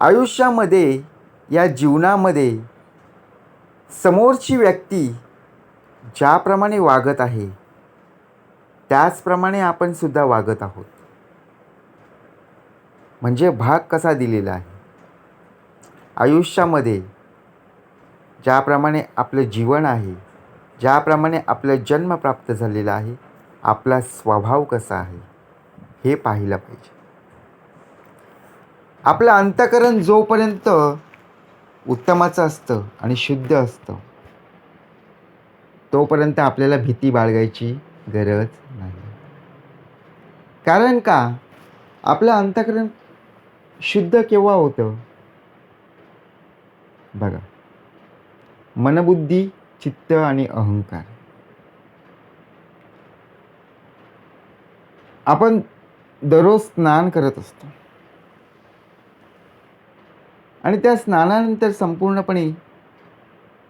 आयुष्यामध्ये या जीवनामध्ये समोरची व्यक्ती ज्याप्रमाणे वागत आहे त्याचप्रमाणे आपण सुद्धा वागत आहोत. म्हणजे भाग कसा दिलेला आहे? आयुष्यामध्ये ज्याप्रमाणे आपलं जीवन आहे ज्याप्रमाणे आपलं जन्म प्राप्त झालेला आहे आपला स्वभाव कसा आहे हे पाहिलं पाहिजे. आपलं अंतकरण जोपर्यंत उत्तमाचं असतं आणि शुद्ध असतं तोपर्यंत आपल्याला भीती बाळगायची गरज नाही. कारण का? आपलं अंतकरण शुद्ध केव्हा होतं? बघा. मनबुद्धी चित्त आणि अहंकार. आपण दररोज स्नान करत असतो. आणि त्या स्नानानंतर संपूर्णपणे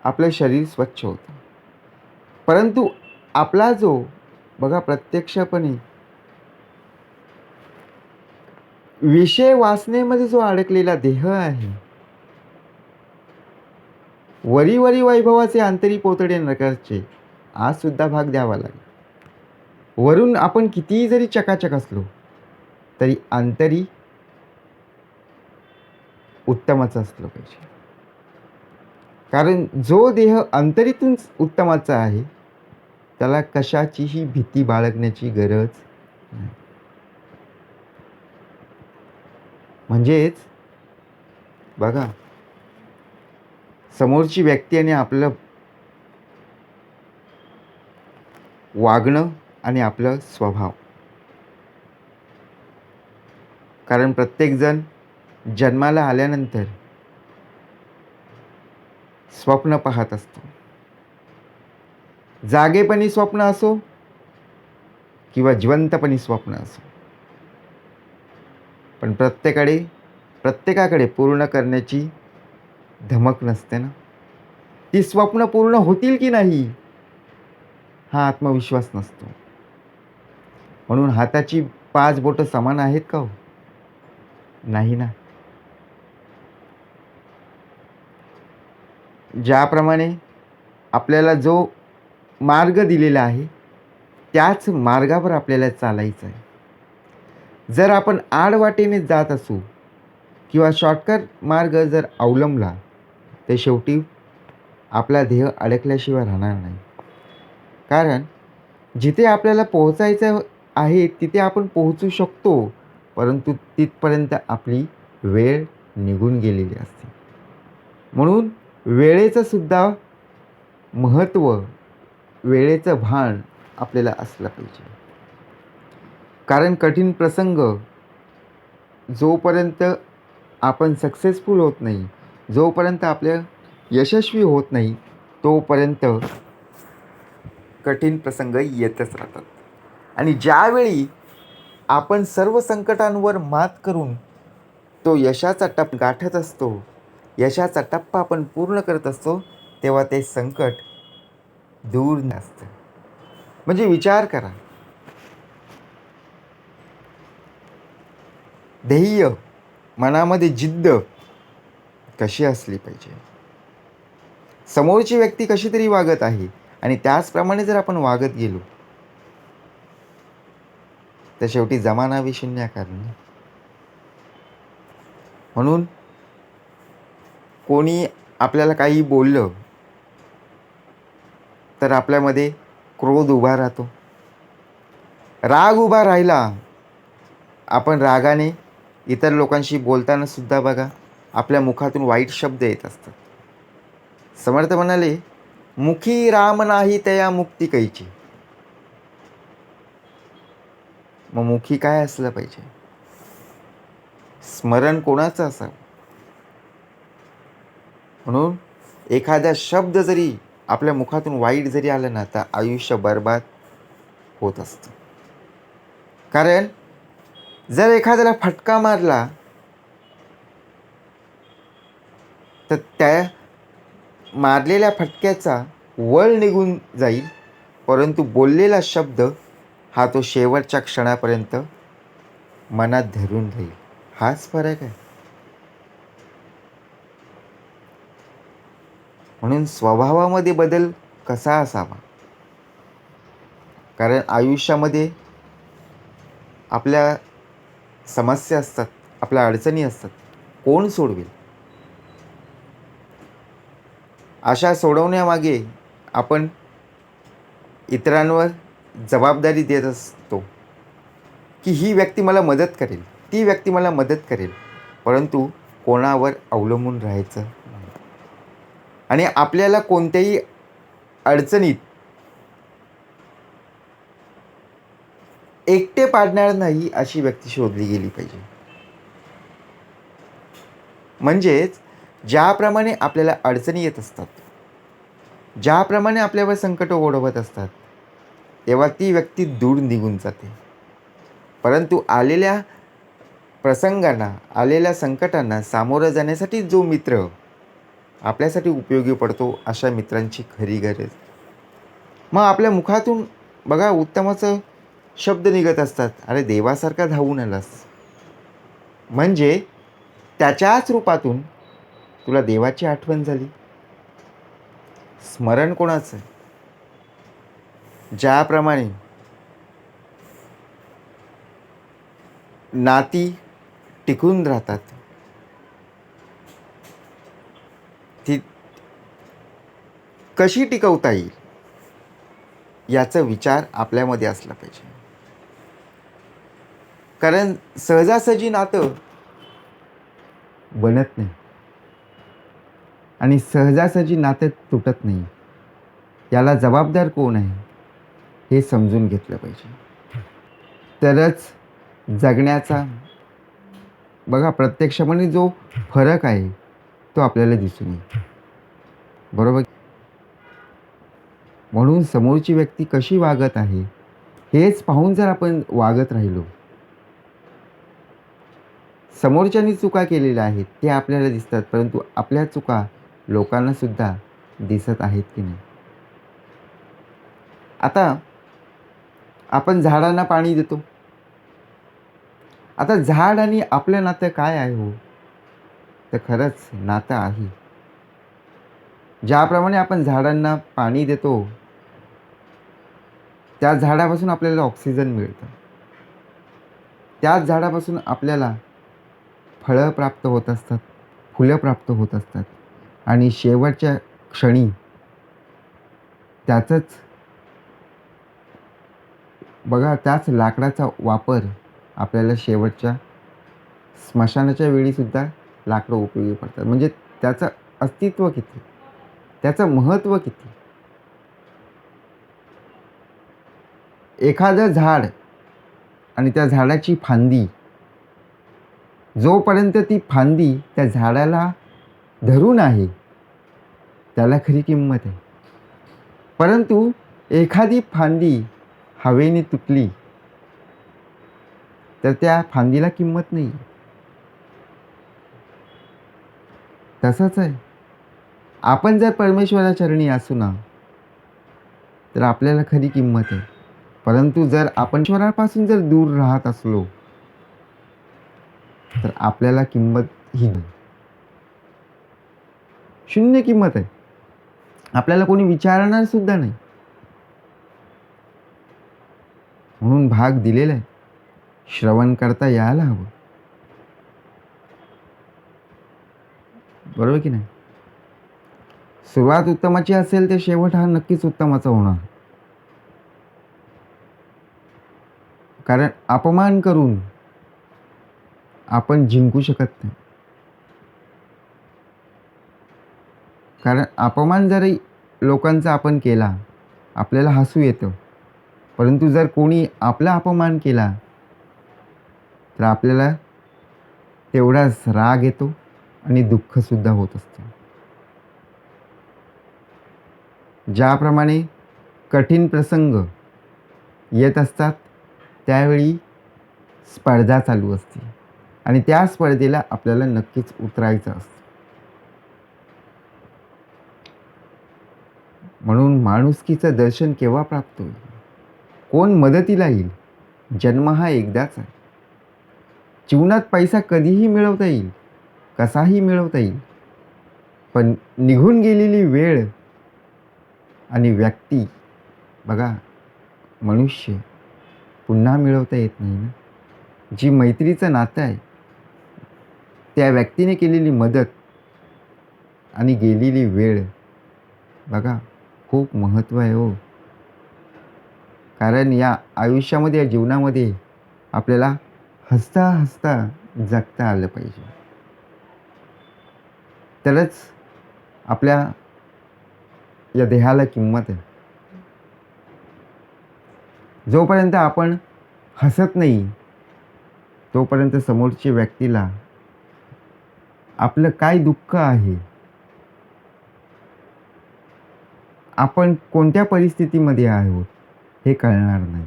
आपलं शरीर स्वच्छ होतं. परंतु आपला जो बघा प्रत्यक्षपणे विषय वासनेमध्ये जो अडकलेला देह आहे वरी वरी वैभवाचे आंतरी पोतडे नकारचे आज सुद्धा भाग द्यावा लागेल. वरून आपण कितीही जरी चकाचक असलो तरी आंतरी उत्तमाचं असलं पाहिजे. कारण जो देह अंतरीतून उत्तमाचा आहे त्याला कशाचीही भीती बाळगण्याची गरज नाही. म्हणजेच बघा समोरची व्यक्ती आणि आपलं वागणं आणि आपलं स्वभाव. कारण प्रत्येकजण जन्माला आल्यानंतर स्वप्न पाहत असतो. जागेपणी स्वप्न असो किंवा जिवंतपणी स्वप्न असो. पण प्रत्येकाकडे प्रत्येकाकडे पूर्ण करण्याची धमक नसते ना? ती स्वप्न पूर्ण होतील की नाही? हा आत्मविश्वास नसतो. म्हणून हाताची पाच बोटं समान आहेत का हो? नाही ना. ज्याप्रमाणे आपल्याला जो मार्ग दिलेला आहे त्याच मार्गावर आपल्याला चालायचं आहे. जर आपण आडवाटेने जात असू किंवा शॉर्टकट मार्ग जर अवलंबला तर शेवटी आपला ध्येय अडकल्याशिवाय राहणार नाही. कारण जिथे आपल्याला पोहोचायचं आहे तिथे आपण पोहोचू शकतो परंतु तिथपर्यंत आपली वेळ निघून गेलेली असते. म्हणून वेळेचं सुद्धा महत्त्व वेळेचं भान आपल्याला असलं पाहिजे. कारण कठीण प्रसंग जोपर्यंत आपण सक्सेसफुल होत नाही जोपर्यंत आपल्या यशस्वी होत नाही तोपर्यंत कठीण प्रसंग येतच राहतात. आणि ज्यावेळी आपण सर्व संकटांवर मात करून तो यशाचा टप गाठत असतो यशाचा टप्पा आपण पूर्ण करत असतो तेव्हा ते संकट दूर नसतं. म्हणजे विचार करा. ध्येय मनामध्ये जिद्द कशी असली पाहिजे? समोरची व्यक्ती कशी तरी वागत आहे आणि त्याचप्रमाणे जर आपण वागत गेलो तर शेवटी जमाना विशून्याकार म्हणून कोणी आपल्याला काही बोललं तर आपल्यामध्ये क्रोध उभा राहतो. राग उभा राहिला आपण रागाने इतर लोकांशी बोलताना सुद्धा बघा आपल्या मुखातून वाईट शब्द येत असतात. समर्थ म्हणाले मुखी राम नाही तया मुक्ती कैची. मग मुखी काय असलं पाहिजे? स्मरण कोणाचं असावं? म्हणून एखादा शब्द जरी आपल्या मुखातून वाईट जरी आलं ना तर आयुष्य बरबाद होत असतं. कारण जर एखाद्याला फटका मारला तर त्या मारलेल्या फटक्याचा वळ निघून जाईल परंतु बोललेला शब्द हा तो शेवटच्या क्षणापर्यंत मनात धरून राहील. हाच फरक आहे. म्हणून स्वभावामध्ये बदल कसा असावा? कारण आयुष्यामध्ये आपल्या समस्या असतात आपल्या अडचणी असतात. कोण सोडवेल? अशा सोडवण्यामागे आपण इतरांवर जबाबदारी देत असतो की ही व्यक्ती मला मदत करेल ती व्यक्ती मला मदत करेल. परंतु कोणावर अवलंबून राहायचं? आणि आपल्याला कोणत्याही अडचणीत एकटे पाडणार नाही अशी व्यक्ती शोधली गेली पाहिजे. म्हणजेच ज्याप्रमाणे आपल्याला अडचणी येत असतात ज्याप्रमाणे आपल्यावर संकट ओढवत असतात तेव्हा ती व्यक्ती दूर निघून जाते. परंतु आलेल्या प्रसंगांना आलेल्या संकटांना सामोरं जाण्यासाठी जो मित्र आपल्यासाठी उपयोगी पडतो अशा मित्रांची खरी गरज. मग आपल्या मुखातून बघा उत्तमाचं शब्द निघत असतात. अरे देवासारखा धावून आलास. म्हणजे त्याच्याच रूपातून तुला देवाची आठवण झाली. स्मरण कोणाचं? ज्याप्रमाणे नाती टिकून राहतात ती कशी टिकवता येईल? याचा विचार आपल्यामध्ये असला पाहिजे. कारण सहजासहजी नातं बनत नाही. आणि सहजासहजी नातं तुटत नाही. याला जबाबदार कोण आहे? हे समजून घेतलं पाहिजे. तरच जगण्याचा बघा प्रत्यक्षपणे जो फरक आहे तो आपल्याला दिसून येईल. बरोबर? म्हणून समोरची व्यक्ती कशी वागत आहे हेच पाहून जर आपण वागत राहिलो. समोरच्यानी चुका केलेल्या आहेत ते आपल्याला दिसतात परंतु आपल्या चुका लोकांना सुद्धा दिसत आहेत की नाही. आता आपण झाडांना पाणी देतो. आता झाड आणि आपलं नातं काय आहे हो? तर खरंच नातं आहे. ज्याप्रमाणे आपण झाडांना पाणी देतो त्या झाडापासून आपल्याला ऑक्सिजन मिळतं. त्याच झाडापासून आपल्याला फळं प्राप्त होत असतात फुलं प्राप्त होत असतात. आणि शेवटच्या क्षणी त्याचंच बघा त्याच लाकडाचा वापर आपल्याला शेवटच्या स्मशानाच्या वेळीसुद्धा लाकडं उपयोगी पडतात. म्हणजे त्याचं अस्तित्व किती? त्याचं महत्त्व किती? एखादं झाड आणि त्या झाडाची फांदी. जोपर्यंत ती फांदी त्या झाडाला धरून आहे त्याला खरी किंमत आहे. परंतु एखादी फांदी हवेने तुटली तर त्या फांदीला किंमत नाही. तसंच आहे. आपण जर परमेश्वराचरणी असू ना तर आपल्याला खरी किंमत आहे. परंतु जर आपण ईश्वरापासून जर दूर राहत असलो तर आपल्याला किंमत ही नाही. शून्य किंमत आहे. आपल्याला कोणी विचारणार सुद्धा नाही. म्हणून भाग दिलेला आहे. श्रवण करता यायला हवं. बरोबर की नाही? सुरुवात उत्तमाची असेल तर शेवट हा नक्कीच उत्तमाचा होणार. कारण अपमान करून आपण जिंकू शकत नाही. कारण अपमान जरी लोकांचा आपण केला आपल्याला हसू येतं. परंतु जर कोणी आपला अपमान केला तर आपल्याला तेवढाच राग येतो आणि दुःखसुद्धा होत असतं. ज्याप्रमाणे कठीण प्रसंग येत असतात त्यावेळी स्पर्धा चालू असते. आणि त्या स्पर्धेला आपल्याला नक्कीच उतरायचं असतं. म्हणून माणुसकीचं दर्शन केव्हा प्राप्त होईल? कोण मदतीला येईल? जन्म हा एकदाच आहे. जीवनात पैसा कधीही मिळवता येईल कसाही मिळवता येईल पण निघून गेलेली वेळ आणि व्यक्ती बघा मनुष्य पुन्हा मिळवता येत नाही ना. जी मैत्रीचं नातं आहे त्या व्यक्तीने केलेली मदत आणि गेलेली वेळ बघा खूप महत्त्व आहे हो. कारण या आयुष्यामध्ये या जीवनामध्ये आपल्याला हसता हसता जगता आलं पाहिजे. तरच आपल्या या देहाला किंमत आहे. जोपर्यंत आपण हसत नाही तोपर्यंत समोरच्या व्यक्तीला आपलं काय दुःख आहे? आपण कोणत्या परिस्थितीमध्ये आहोत हे कळणार नाही.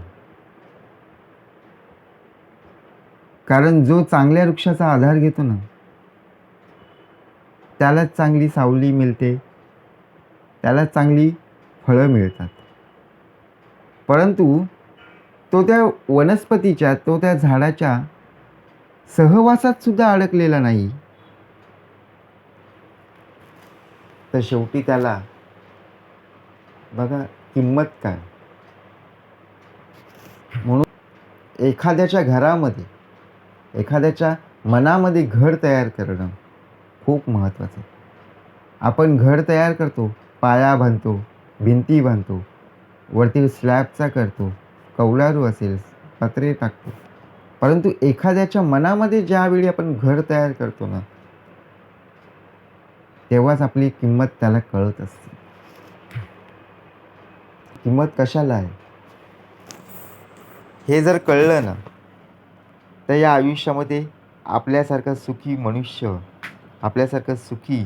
कारण जो चांगल्या वृक्षाचा आधार घेतो ना त्यालाच चांगली सावली मिळते त्याला चांगली फळं मिळतात. परंतु तो त्या वनस्पतीच्या तो त्या झाडाच्या सहवासात सुद्धा अडकलेला नाही. तर शेवटी त्याला बघा किंमत काय? म्हणून एखाद्याच्या घरामध्ये एखाद्याच्या मनामध्ये घर तयार करणं खूप महत्त्वाचं. आहे आपण घर तयार करतो पाया बांधतो भिंती बांधतो वरती स्लॅबचा करतो. कौलारू असेल पत्रे टाकतो. परंतु एखाद्याच्या मनामध्ये ज्यावेळी आपण घर तयार करतो ना तेव्हाच आपली किंमत त्याला कळत असते. किंमत कशाला आहे? हे जर कळलं ना तर या आयुष्यामध्ये आपल्यासारखं सुखी मनुष्य आपल्यासारखं सुखी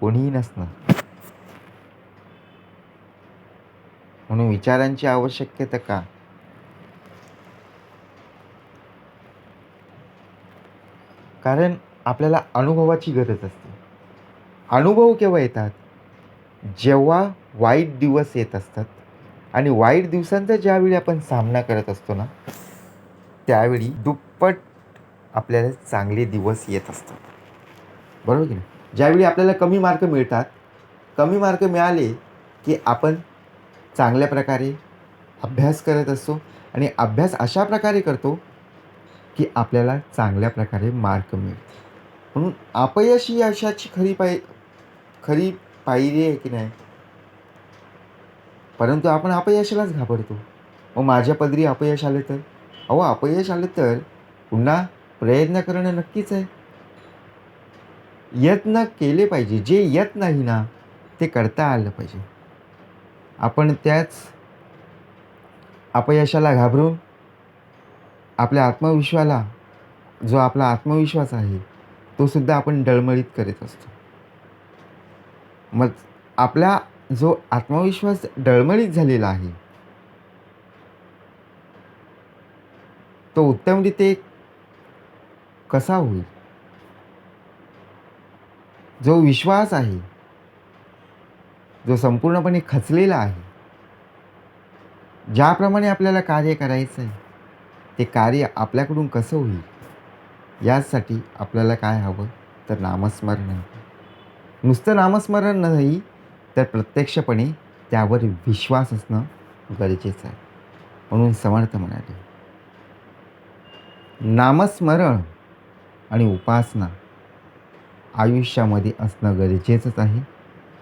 कोणीही नसणार. म्हणून विचारांची आवश्यकता का? कारण आपल्याला अनुभवाची गरज असते. अनुभव केव्हा येतात? जेव्हा वाईट दिवस येत असतात. आणि वाईट दिवसांचा ज्यावेळी आपण सामना करत असतो ना त्यावेळी दुप्पट आपल्याला चांगले दिवस येत असतात. बरोबर की नाही? ज्यावेळी आपल्याला कमी मार्क मिळतात कमी मार्क मिळाले की आपण चांगल्या प्रकारे अभ्यास करत असतो आणि अभ्यास अशा प्रकारे करतो की आपल्याला चांगल्या प्रकारे मार्क मिळते म्हणून अपयश ही यशाची खरी पाय खरी पायरी आहे की नाही? परंतु आपण अपयशालाच घाबरतो. मग माझ्या पदरी अपयश आले तर? अहो अपयश आलं तर पुन्हा प्रयत्न करणं नक्कीच आहे. यत्न केले पाहिजे. जे येत नाही ना ते करता आलं पाहिजे. आपण त्याच अपयशाला घाबरून आपल्या आत्मविश्वाला जो आपला आत्मविश्वास आहे तो सुद्धा आपण डळमळीत करीत असतो. मग आपला जो आत्मविश्वास डळमळीत झालेला आहे तो उत्तमरीते कसा होईल? जो विश्वास आहे जो संपूर्णपणे खचलेला आहे ज्याप्रमाणे आपल्याला कार्य करायचं आहे ते कार्य आपल्याकडून कसं होईल? यासाठी आपल्याला काय हवं? तर नामस्मरण. हवं नुसतं नामस्मरण नाही तर प्रत्यक्षपणे त्यावर विश्वास असणं गरजेचं आहे. म्हणून समर्थ म्हणाले. नामस्मरण आणि उपासना आयुष्यामध्ये असणं गरजेचंच आहे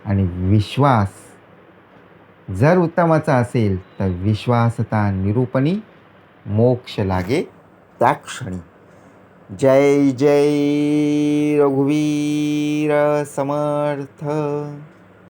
आणि विश्वास जर उत्तमाचा असेल तर विश्वासता निरूपणी मोक्ष लागे त्या क्षणी जय जय रघुवीर समर्थ